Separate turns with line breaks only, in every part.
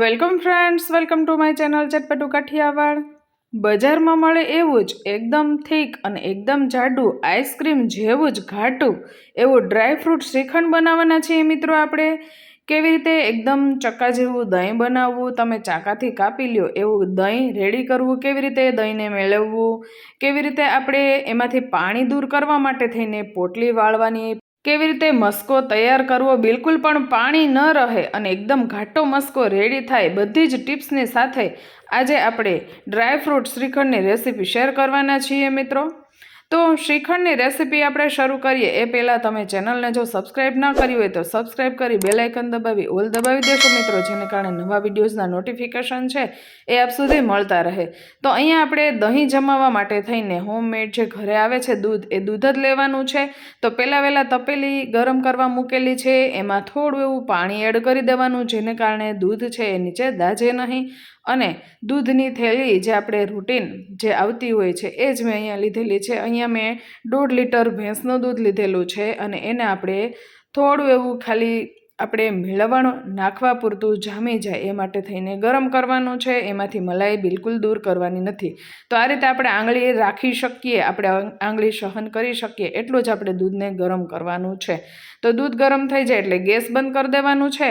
Welcome friends, welcome to my channel Chatpatu Kathiyawad. બજારમાં મળે એવું જ એકદમ થીક અને એકદમ જાડું આઈસ્ક્રીમ જેવું જ ઘાટું એવું ડ્રાયફ્રૂટ શ્રીખંડ બનાવવાના છીએ મિત્રો આપણે. કેવી રીતે એકદમ ચક્કા જેવું દહીં બનાવવું, તમે ચાકાથી કાપી લ્યો એવું દહીં રેડી કરવું, કેવી રીતે દહીંને મેળવવું, કેવી રીતે આપણે એમાંથી પાણી દૂર કરવા માટે થઈને પોટલી વાળવાની કેવી રીતે મસ્કો તૈયાર કરવો બિલકુલ પણ પાણી ન રહે અને એકદમ ઘાટો મસ્કો રેડી થાય બધી જ ટિપ્સની સાથે આજે આપણે ડ્રાયફ્રૂટ શ્રીખંડની રેસીપી શેર કરવાના છીએ મિત્રો. તો શ્રીખંડની રેસીપી આપણે શરૂ કરીએ. એ પહેલાં તમે ચેનલને જો સબસ્ક્રાઈબ ના કરી હોય તો સબસ્ક્રાઈબ કરી બેલ આઇકન દબાવી. ઓલ દબાવી દેશો મિત્રો, જેને કારણે નવા વિડીયોઝના નોટિફિકેશન છે એ આપ સુધી મળતા રહે. તો અહીંયા આપણે દહીં જમાવવા માટે થઈને હોમમેડ જે ઘરે આવે છે દૂધ, એ દૂધ જ લેવાનું છે. તો પહેલાં વહેલાં તપેલી ગરમ કરવા મૂકેલી છે. એમાં થોડું એવું પાણી એડ કરી દેવાનું, જેને કારણે દૂધ છે એ નીચે દાજે નહીં. અને દૂધની થેલી જે આપણે રૂટીન જે આવતી હોય છે, એ જ મેં અહીંયા લીધેલી છે. અહીંયા મેં દોઢ લીટર ભેંસનું દૂધ લીધેલું છે અને એને આપણે થોડું એવું ખાલી આપણે મેળવણ, નાખવા પૂરતું જામી જાય એ માટે થઈને ગરમ કરવાનું છે. એમાંથી મલાઈ બિલકુલ દૂર કરવાની નથી. તો આ રીતે આપણે આંગળી રાખી શકીએ, આપણે આંગળી સહન કરી શકીએ, એટલું જ આપણે દૂધને ગરમ કરવાનું છે. તો દૂધ ગરમ થઈ જાય એટલે ગેસ બંધ કરી દેવાનું છે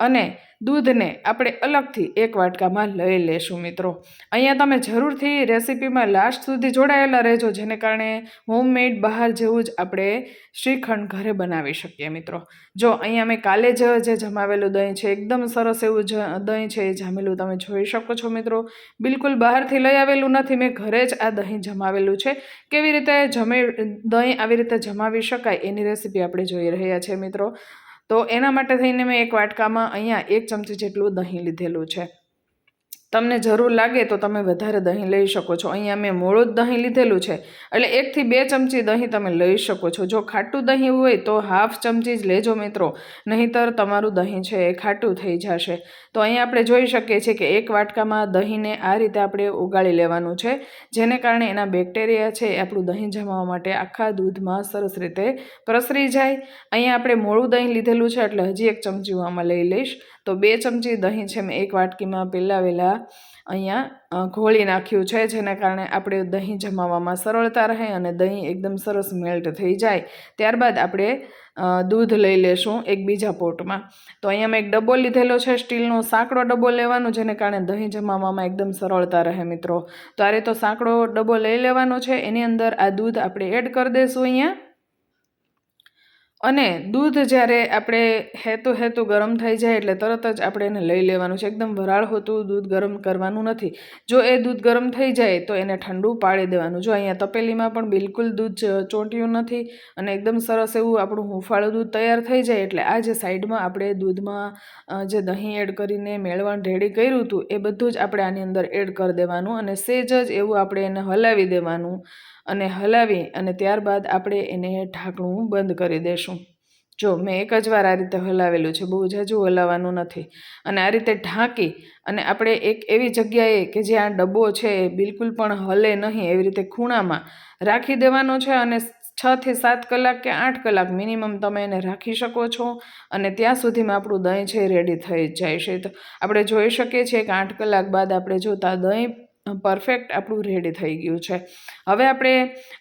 અને દૂધને આપણે અલગથી એક વાટકામાં લઈ લેશું મિત્રો. અહીંયા તમે જરૂરથી રેસીપીમાં લાસ્ટ સુધી જોડાયેલા રહેજો, જેને કારણે હોમમેડ બહાર જેવું જ આપણે શ્રીખંડ ઘરે બનાવી શકીએ મિત્રો. જો અહીંયા મેં કાલે જ જે જમાવેલું દહીં છે, એકદમ સરસ એવું જ દહીં છે, એ જામેલું તમે જોઈ શકો છો મિત્રો. બિલકુલ બહારથી લઈ આવેલું નથી, મેં ઘરે જ આ દહીં જમાવેલું છે. કેવી રીતે જમે, દહીં આવી રીતે જમાવી શકાય એની રેસીપી આપણે જોઈ રહ્યા છીએ મિત્રો. તો એના માટે થઈને મેં એક વાટકામાં અહીંયા એક ચમચી જેટલું દહીં લીધેલું છે. તમને જરૂર લાગે તો તમે વધારે દહીં લઈ શકો છો. અહીંયા મેં મોળું જ દહીં લીધેલું છે. એટલે એકથી બે ચમચી દહીં તમે લઈ શકો છો. જો ખાટું દહીં હોય તો હાફ ચમચી જ લેજો મિત્રો. નહીંતર તમારું દહીં છે એ ખાટું થઈ જશે. તો અહીંયા આપણે જોઈ શકીએ છીએ કે એક વાટકામાં દહીંને આ રીતે આપણે ઉગાળી લેવાનું છે. જેને કારણે એના બેક્ટેરિયા છે એ આપણું દહીં જમાવવા માટે આખા દૂધમાં સરસ રીતે પ્રસરી જાય. અહીંયા આપણે મોળું દહીં લીધેલું છે એટલે હજી એક ચમચી હું આમાં લઈ લઈશ. તો બે ચમચી દહીં છે મેં એક વાટકીમાં પહેલાં વહેલાં અહીંયા ઘોળી નાખ્યું છે, જેના કારણે આપણે દહીં જમાવવામાં સરળતા રહે અને દહીં એકદમ સરસ મેલ્ટ થઈ જાય. ત્યારબાદ આપણે દૂધ લઈ લેશું એક બીજા પોટમાં. તો અહીંયા મેં એક ડબ્બો લીધેલો છે, સ્ટીલનો સાંકડો ડબ્બો લેવાનો, જેને કારણે દહીં જમાવવામાં એકદમ સરળતા રહે મિત્રો. તો આ તો સાંકડો ડબ્બો લઈ લેવાનો છે, એની અંદર આ દૂધ આપણે એડ કરી દઈશું અહીંયા. અને દૂધ જ્યારે આપણે હેતુ હેતુ ગરમ થઈ જાય એટલે તરત જ આપણે એને લઈ લેવાનું છે. એકદમ વરાળ હોતું દૂધ ગરમ કરવાનું નથી. જો એ દૂધ ગરમ થઈ જાય તો એને ઠંડુ પાડી દેવાનું. જો અહીંયા તપેલીમાં પણ બિલકુલ દૂધ ચોંટ્યું નથી અને એકદમ સરસ એવું આપણું હુંફાળું દૂધ તૈયાર થઈ જાય એટલે આ જે સાઈડમાં આપણે દૂધમાં જે દહીં એડ કરીને મેળવણ રેડી કર્યું હતું એ બધું જ આપણે આની અંદર એડ કરી દેવાનું અને સેજ જ એવું આપણે એને હલાવી દેવાનું અને હલાવી અને ત્યારબાદ આપણે એને ઢાંકણું બંધ કરી દેશું. જો મેં એક જ વાર આ રીતે હલાવેલું છે, બહુ જાજુ હલાવવાનું નથી. અને આ રીતે ઢાંકી અને આપણે એક એવી જગ્યાએ કે જ્યાં ડબ્બો છે એ બિલકુલ પણ હલે નહીં, એવી રીતે ખૂણામાં રાખી દેવાનો છે અને છ થી સાત કલાક કે આઠ કલાક મિનિમમ તમે એને રાખી શકો છો અને ત્યાં સુધીમાં આપણું દહીં છે રેડી થઈ જાય છે. તો આપણે જોઈ શકીએ છીએ કે આઠ કલાક બાદ આપણે જોતા દહીં પરફેક્ટ આપણું રેડી થઈ ગયું છે. હવે આપણે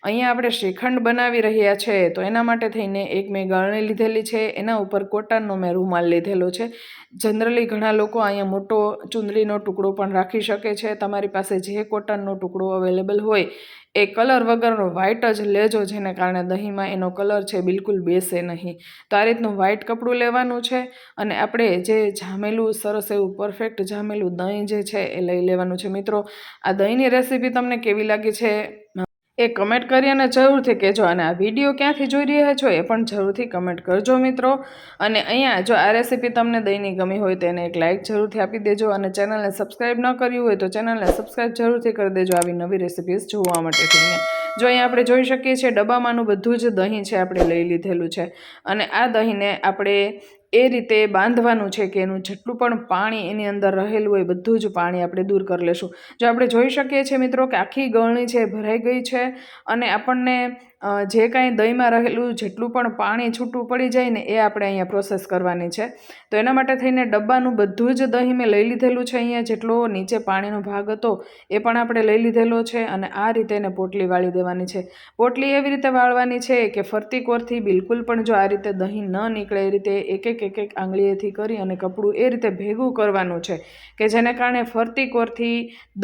અહીંયા આપણે શ્રીખંડ બનાવી રહ્યા છે, તો એના માટે થઈને એક મેં ગળણી લીધેલી છે, એના ઉપર કોટનનો મેં રૂમાલ લીધેલો છે. જનરલી ઘણા લોકો અહીંયા મોટો ચુંદડીનો ટુકડો પણ રાખી શકે છે. તમારી પાસે જે કોટનનો ટુકડો અવેલેબલ હોય, એ કલર વગરનો વ્હાઇટ જ લેજો, જેને કારણે દહીંમાં એનો કલર છે બિલકુલ બેસે નહીં. તો આ રીતનું વ્હાઇટ કપડું લેવાનું છે અને આપણે જે જામેલું, સરસ એવું પરફેક્ટ જામેલું દહીં જે છે એ લઈ લેવાનું છે. મિત્રો આ દહીંની રેસીપી તમને કેવી લાગી છે? એ કમેન્ટ કરી અને જરૂરથી કહેજો. અને આ વીડિયો ક્યાંથી જોઈ રહ્યા છો એ પણ જરૂરથી કમેન્ટ કરજો મિત્રો. અને અહીંયા જો આ રેસીપી તમને દહીંની ગમી હોય તો એને એક લાઇક જરૂરથી આપી દેજો અને ચેનલને સબસ્ક્રાઈબ ન કર્યું હોય તો ચેનલને સબસ્ક્રાઈબ જરૂરથી કરી દેજો આવી નવી રેસીપીઝ જોવા માટે થઈને જો અહીંયા આપણે જોઈ શકીએ છીએ ડબ્બામાંનું બધું જ દહીં છે આપણે લઈ લીધેલું છે. અને આ દહીંને આપણે એ રીતે બાંધવાનું છે કે એનું જેટલું પણ પાણી એની અંદર રહેલું હોય બધું જ પાણી આપણે દૂર કરી લેશું. જો આપણે જોઈ શકીએ છીએ મિત્રો કે આખી ગળણી છે એ ભરાઈ ગઈ છે અને આપણને જે કાંઈ દહીંમાં રહેલું જેટલું પણ પાણી છૂટું પડી જાય ને એ આપણે અહીંયા પ્રોસેસ કરવાની છે. તો એના માટે થઈને ડબ્બાનું બધું જ દહીં મેં લઈ લીધેલું છે અહીંયા, જેટલો નીચે પાણીનો ભાગ હતો એ પણ આપણે લઈ લીધેલો છે અને આ રીતે એને પોટલી વાળી દેવાની છે. પોટલી એવી રીતે વાળવાની છે કે ફરતી કોરથી બિલકુલ પણ જો આ રીતે દહીં ન નીકળે એ રીતે એક એક એક એક આંગળીએથી કરી અને કપડું એ રીતે ભેગું કરવાનું છે કે જેને કારણે ફરતી કોરથી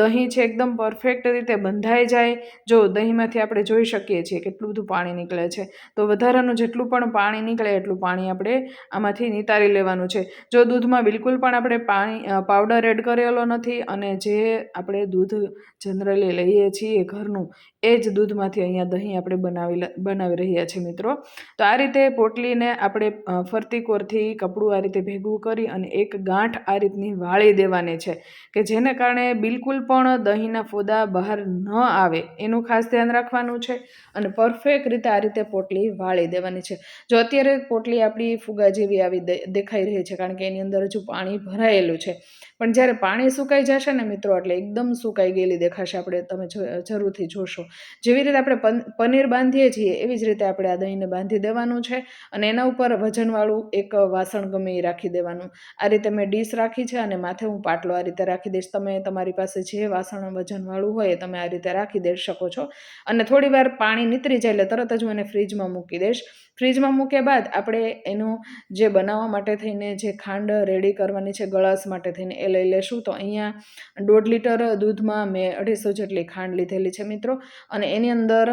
દહીં છે એકદમ પરફેક્ટ રીતે બંધાઈ જાય. જો દહીંમાંથી આપણે જોઈ શકીએ છીએ કેટલું બધું પાણી નીકળે છે. તો વધારાનું જેટલું પણ પાણી નીકળે એટલું પાણી આપણે આમાંથી નિતારી લેવાનું છે. જો દૂધમાં બિલકુલ પણ આપણે પાણી પાવડર એડ કરેલો નથી અને જે આપણે દૂધ જનરલી લઈએ છીએ ઘરનું એ જ દૂધમાંથી અહીંયા દહીં આપણે બનાવી બનાવી રહ્યા છીએ મિત્રો. તો આ રીતે પોટલીને આપણે ફરતી કોરથી કપડું આ રીતે ભેગું કરી અને એક ગાંઠ આ રીતની વાળી દેવાની છે કે જેને કારણે બિલકુલ પણ દહીંના ફોદા બહાર ન આવે. એનું ખાસ ધ્યાન રાખવાનું છે અને પરફેક્ટ રીતે આ રીતે પોટલી વાળી દેવાની છે. જો અત્યારે પોટલી આપણી ફુગા જેવી આવી દેખાઈ રહી છે કારણ કે એની અંદર હજુ પાણી ભરાયેલું છે. પણ જ્યારે પાણી સુકાઈ જશે ને મિત્રો, એટલે એકદમ સુકાઈ ગયેલી દેખાશે. આપણે તમે જરૂરથી જોશો. જેવી રીતે આપણે પન- પનીર બાંધીએ છીએ, એવી જ રીતે આપણે આ દહીંને બાંધી દેવાનું છે. અને એના ઉપર વજનવાળું એક વાસણ ગમે એ રાખી દેવાનું. આ રીતે મેં ડીશ રાખી છે અને માથે હું પાટલો આ રીતે રાખી દઈશ. તમે તમારી પાસે જે વાસણ વજનવાળું હોય એ તમે આ રીતે રાખી દઈ શકો છો. અને થોડી વાર પાણી નીતરી જાય એટલે તરત જ હું એને ફ્રીજમાં મૂકી દઈશ. ફ્રીજમાં મૂક્યા બાદ આપણે એનું જે બનાવવા માટે થઈને જે ખાંડ રેડી કરવાની છે, ગળાશ માટે થઈને એ લઈ લેશું. તો અહીંયા દોઢ લીટર દૂધમાં મેં અઢીસો જેટલી ખાંડ લીધેલી છે મિત્રો. અને એની અંદર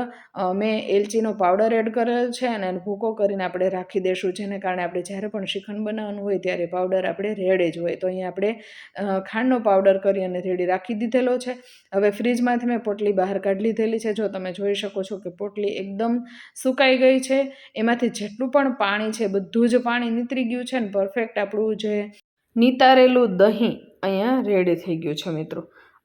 મેં એલચીનો પાવડર એડ કરેલો છે અને ભૂકો કરીને આપણે રાખી દઈશું જેને કારણે આપણે જ્યારે પણ શ્રીખંડ બનાવવાનું હોય ત્યારે પાવડર આપણે રેડે જ હોય. તો અહીંયા આપણે ખાંડનો પાવડર કરી અને રેડી રાખી દીધેલો છે. હવે ફ્રીજમાંથી મેં પોટલી બહાર કાઢી લીધેલી છે. જો તમે જોઈ શકો છો કે પોટલી એકદમ સુકાઈ ગઈ છે. એમાંથી જેટલું પણ પાણી છે, બધું જ પાણી નીતરી ગયું છે ને પરફેક્ટ આપણું જે નિતારેલું દહીં અહીંયા રેડી થઈ ગયું છે મિત્રો.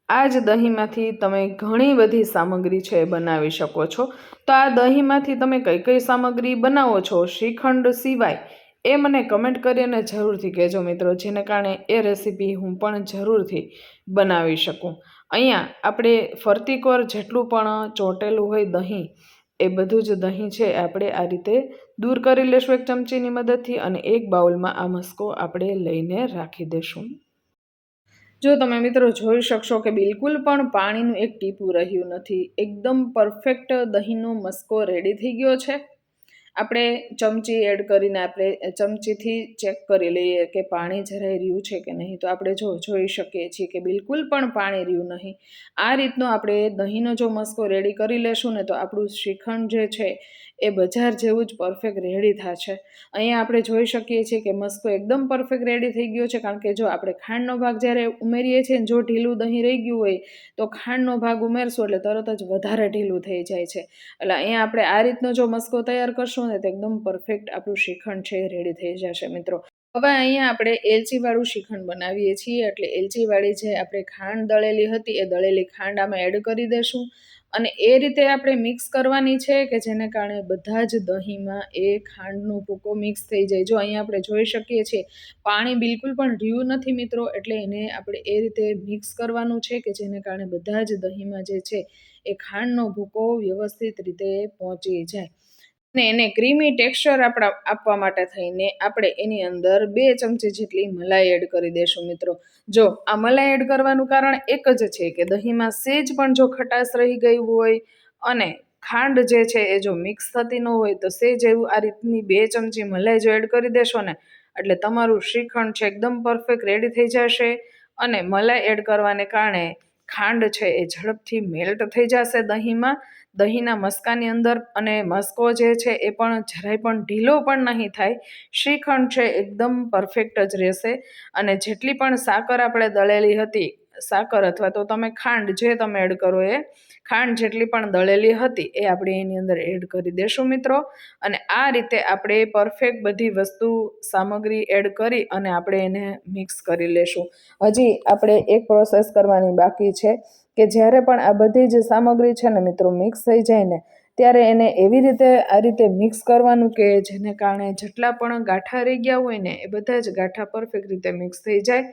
આ જ દહીંમાંથી તમે ઘણી બધી સામગ્રી છે એ બનાવી શકો છો. તો આ દહીંમાંથી તમે કઈ કઈ સામગ્રી બનાવો છો શ્રીખંડ સિવાય એ મને કમેન્ટ કરીને જરૂરથી કહેજો મિત્રો, જેને કારણે એ રેસીપી હું પણ જરૂરથી બનાવી શકું. અહીંયા આપણે ફરતી કોર જેટલું પણ ચોંટેલું હોય દહીં એ બધું જ દહીં છે, આપણે આ રીતે દૂર કરી લેશું એક ચમચીની મદદથી અને એક બાઉલમાં આ મસ્કો આપણે લઈને રાખી દેશું. જો તમે મિત્રો જોઈ શકશો કે બિલકુલ પણ પાણીનું એક ટીપું રહ્યું નથી, એકદમ પરફેક્ટ દહીંનો મસ્કો રેડી થઈ ગયો છે. આપણે ચમચી એડ કરીને આપણે ચમચીથી ચેક કરી લઈએ કે પાણી જરાય રહ્યું છે કે નહીં. તો આપણે જો જોઈ શકીએ છીએ કે બિલકુલ પણ પાણી રહ્યું નહીં. આ રીતનો આપણે દહીંનો જો મસ્કો રેડી કરી લેશું ને તો આપણું શ્રીખંડ જે છે એ બજાર જેવું જ પરફેક્ટ રેડી થશે અહીંયા આપણે જોઈ શકીએ છીએ કે મસ્કો એકદમ પરફેક્ટ રેડી થઈ ગયો છે, કારણ કે જો આપણે ખાંડનો ભાગ જ્યારે ઉમેરીએ છીએ જો ઢીલું દહીં રહી ગયું હોય, તો ખાંડનો ભાગ ઉમેરશું એટલે તરત જ વધારે ઢીલું થઈ જાય છે. એટલે અહીંયા આપણે આ રીતનો જો મસ્કો તૈયાર કરશું ને તો એકદમ પરફેક્ટ આપણું શ્રીખંડ છે રેડી થઈ જશે મિત્રો. હવે અહીંયા આપણે એલચીવાળું શ્રીખંડ બનાવીએ છીએ, એટલે એલચીવાળી જે આપણે ખાંડ દળેલી હતી એ દળેલી ખાંડ આમાં એડ કરી દેશું. અને એ રીતે આપણે મિક્સ કરવાની છે કે જેને કારણે બધા જ દહીંમાં એ ખાંડનો ભૂકો મિક્સ થઈ જાય. જો અહીંયા આપણે જોઈ શકીએ છીએ, પાણી બિલકુલ પણ રહ્યું નથી મિત્રો, એટલે એને આપણે એ રીતે મિક્સ કરવાનું છે કે જેને કારણે બધા જ દહીંમાં જે છે એ ખાંડનો ભૂકો વ્યવસ્થિત રીતે પહોંચી જાય. અને એને ક્રીમી ટેક્સચર આપણા આપવા માટે થઈને આપણે એની અંદર બે ચમચી જેટલી મલાઈ એડ કરી દેશું મિત્રો. જો આ મલાઈ એડ કરવાનું કારણ એક જ છે કે દહીંમાં સેજ પણ જો ખટાશ રહી ગઈ હોય અને ખાંડ જે છે એ જો મિક્સ થતી ન હોય તો સેજ એવું આ રીતની બે ચમચી મલાઈ જો એડ કરી દેશો ને એટલે તમારું શ્રીખંડ છે એકદમ પરફેક્ટ રેડી થઈ જશે અને મલાઈ એડ કરવાને કારણે ખાંડ છે એ ઝડપથી મેલ્ટ થઈ જશે દહીંમાં દહીંના મસ્કાની અંદર અને મસ્કો જે છે એ પણ જરાય પણ ઢીલો પણ નહીં થાય. શ્રીખંડ છે એકદમ પરફેક્ટ જ રહેશે. અને જેટલી પણ સાકર આપણે દળેલી હતી, સાકર અથવા તો તમે ખાંડ જે તમે એડ કરો એ, ખાંડ જેટલી પણ દળેલી હતી એ આપણે એની અંદર એડ કરી દેશું મિત્રો. અને આ રીતે આપણે પરફેક્ટ બધી વસ્તુ સામગ્રી એડ કરી અને આપણે એને મિક્સ કરી લેશું. હજી આપણે એક પ્રોસેસ કરવાની બાકી છે. કે જ્યારે પણ આ બધી જ સામગ્રી છે ને મિત્રો મિક્સ થઈ જાય ને, ત્યારે એને એવી રીતે આ રીતે મિક્સ કરવાનું કે જેને કારણે જેટલા પણ ગાંઠા રહી ગયા હોય ને, એ બધા જ ગાંઠા પરફેક્ટ રીતે મિક્સ થઈ જાય.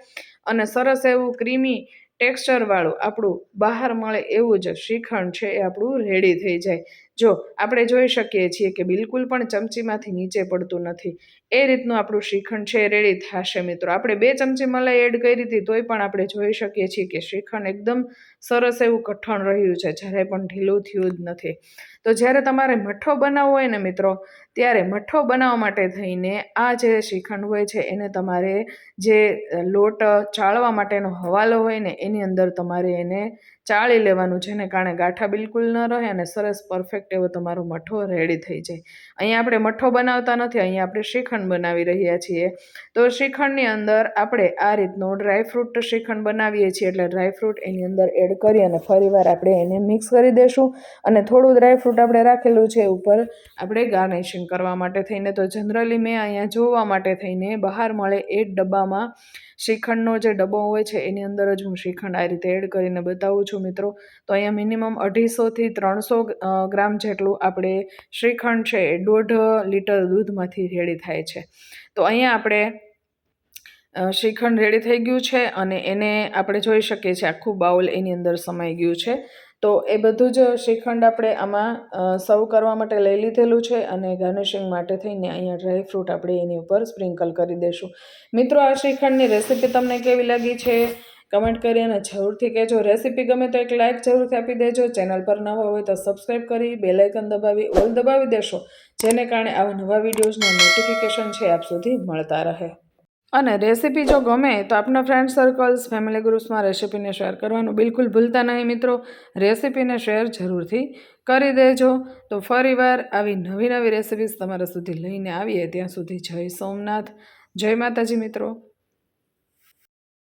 અને સરસ એવું ક્રીમી ટેક્સચરવાળું આપણું બહાર મળે એવું જ શ્રીખંડ છે એ આપણું રેડી થઈ જાય. જો, આપણે જોઈ શકીએ છીએ કે બિલકુલ પણ ચમચીમાંથી નીચે પડતું નથી. એ રીતનું આપણું શ્રીખંડ છે રેડી થશે મિત્રો. આપણે બે ચમચી મલાઈ એડ કરી હતી, તોય પણ આપણે જોઈ શકીએ છીએ કે શ્રીખંડ એકદમ સરસ એવું કઠણ રહ્યું છે જ્યારે પણ ઢીલું થયું જ નથી. તો જ્યારે તમારે મઠ્ઠો બનાવવો હોય ને મિત્રો, ત્યારે મઠ્ઠો બનાવવા માટે થઈને આ જે શ્રીખંડ હોય છે, એને તમારે જે લોટ ચાળવા માટેનો હવાલો હોય ને, એની અંદર તમારે એને ચાળી લેવાનું, જેને કારણે ગાંઠા બિલકુલ ન રહે અને સરસ પરફેક્ટ એવો તમારો મઠ્ઠો રેડી થઈ જાય. અહીંયા આપણે મઠ્ઠો બનાવતા નથી, અહીંયા આપણે શ્રીખંડ બનાવી રહ્યા છીએ. તો શ્રીખંડની અંદર આપણે આ રીતનો ડ્રાયફ્રૂટ શ્રીખંડ બનાવીએ છીએ, એટલે ડ્રાયફ્રૂટ એની અંદર એડ કરી અને ફરીવાર આપણે એને મિક્સ કરી દઈશું અને થોડું ડ્રાયફ્રૂટ આપણે રાખેલું છે ઉપર આપણે ગાર્નિશિંગ કરવા માટે થઈને તો જનરલી મેં અહીંયા જોવા માટે થઈને બહાર મળે એ ડબ્બામાં શ્રીખંડનો જે ડબ્બો હોય છે એની અંદર જ હું શ્રીખંડ આ રીતે એડ કરીને બતાવું છું મિત્રો. તો અહીંયા મિનિમમ અઢીસોથી ત્રણસો ગ્રામ જેટલું આપણે શ્રીખંડ છે એ દોઢ લીટર દૂધમાંથી રેડી થાય છે. તો અહીંયા આપણે શ્રીખંડ રેડી થઈ ગયું છે અને એને આપણે જોઈ શકીએ છીએ આખું બાઉલ એની અંદર સમાઈ ગયું છે. તો એ બધું જ શ્રીખંડ આપણે આમાં સર્વ કરવા માટે લઈ લીધેલું છે અને ગાર્નિશિંગ માટે થઈને અહીંયા ડ્રાયફ્રૂટ આપણે એની ઉપર સ્પ્રિંકલ કરી દઈશું મિત્રો, આ શ્રીખંડની રેસીપી તમને કેવી લાગી છે? કમેન્ટ કરી અને જરૂરથી કહેજો. રેસીપી ગમે તો એક લાઇક જરૂરથી આપી દેજો. ચેનલ પર નવા હોય તો સબસ્ક્રાઈબ કરી બેલાઇકન દબાવી, ઓલ દબાવી દેશો. જેને કારણે આવા નવા વિડીયોઝના નોટિફિકેશન છે આપ સુધી મળતા રહે. અને રેસીપી જો ગમે તો આપના ફ્રેન્ડ સર્કલ્સ ફેમિલી ગ્રુપ્સમાં રેસીપીને શેર કરવાનું બિલકુલ ભૂલતા નહીં મિત્રો. રેસીપીને શેર જરૂરથી કરી દેજો. તો ફરીવાર આવી નવી નવી રેસીપીસ તમારા સુધી લઈને આવીએ ત્યાં સુધી જય સોમનાથ. જય માતાજી મિત્રો.